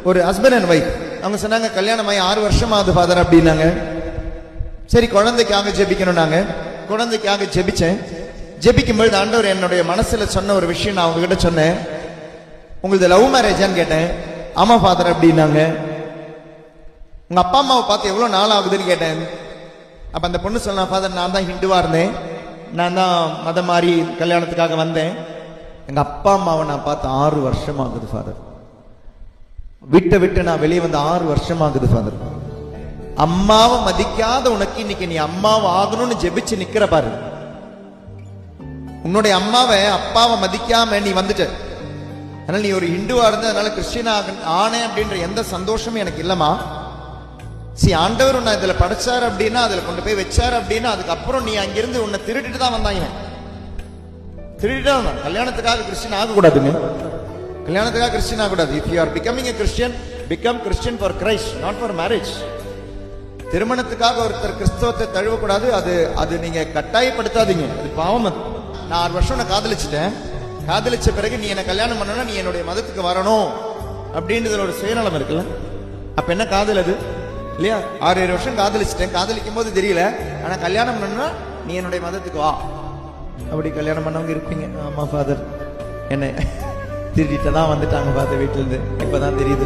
ஒரு husband and wife அவங்க சொன்னாங்க கல்யாணம் ஆகி ஆறு வருஷம் ஆகுது ஃபாதர் அப்படின்னாங்க. சரி குழந்தைக்காக ஜெபிக்கணும் நாங்க. குழந்தைக்காக ஜெபிச்சேன். ஜெபிக்கும்பொழுது ஆண்டவர் என்னுடைய மனசுல சொன்ன ஒரு விஷயம் நான் உங்ககிட்ட சொன்னேன். உங்களது லவ் மேரேஜான்னு கேட்டேன். ஆமா ஃபாதர் அப்படின்னாங்க. உங்க அப்பா அம்மாவை பார்த்து எவ்வளவு நாள் ஆகுதுன்னு கேட்டேன். அப்ப அந்த பொண்ணு சொன்னா ஃபாதர் நான் தான் ஹிந்துவா இருந்தேன். நான் தான் மதம் மாறி கல்யாணத்துக்காக வந்தேன். எங்க அப்பா அம்மாவை நான் பார்த்து ஆறு வருஷம் ஆகுது ஃபாதர் விட்டு விட்டு நான் வெளியே வந்து ஆறு வருஷம் ஆகுது ஃபாதர் அம்மாவை மதிக்காத உனக்கு இன்னைக்கு நீ அம்மாவை ஆகணும்னு ஜெபிச்சு நிக்கிற பாரு. உன்னுடைய அம்மாவை அப்பாவை மதிக்காம நீ வந்துட்ட. அதனால நீ ஒரு ஹிந்துவா இருந்த அதனால கிறிஸ்டியன் ஆக ஆனேன் அப்படின்ற எந்த சந்தோஷமும் எனக்கு இல்லம்மா. சி ஆண்டவர் உன்னை இதுல படைச்சார் அப்படின்னா அதுல கொண்டு போய் வச்சார் அப்படின்னா அதுக்கப்புறம் நீ அங்கிருந்து உன்னை திருட்டுட்டு தான் வந்தாங்க திருடிட்டு தான் கல்யாணத்துக்காக கிறிஸ்டின் ஆகக்கூடாதுங்க. கல்யாணத்துக்காக கிறிஸ்டின் ஆகக்கூடாது if you are becoming a Christian become Christian for Christ not for marriage திருமணத்துக்காக ஒருத்தர் கிறிஸ்தவத்தை தழுவக்கூடாது அது அது நீங்க கட்டாயப்படுத்தாதீங்க அது பாவம் அது நான் ஆறு வருஷம் உன்னை காதலிச்சிட்டேன் காதலிச்ச பிறகு நீ என்ன கல்யாணம் பண்ணனா நீ என்னுடைய மதத்துக்கு வரணும் அப்படின்றதுல ஒரு சுயநலம் இருக்குல்ல அப்ப என்ன காதல் அது இல்லையா ஆறு ஏழு வருஷம் காதலிச்சிட்டேன் காதலிக்கும் போது தெரியல ஆனா கல்யாணம் பண்ணா நீ என்னுடைய மதத்துக்கு வா அப்படி கல்யாணம் பண்ணவங்க இருப்பீங்க ஆமா ஃபாதர் என்ன திருடிட்டு தான் வந்துட்டாங்க பார்த்த வீட்டுல இருந்து இப்பதான் தெரியுது.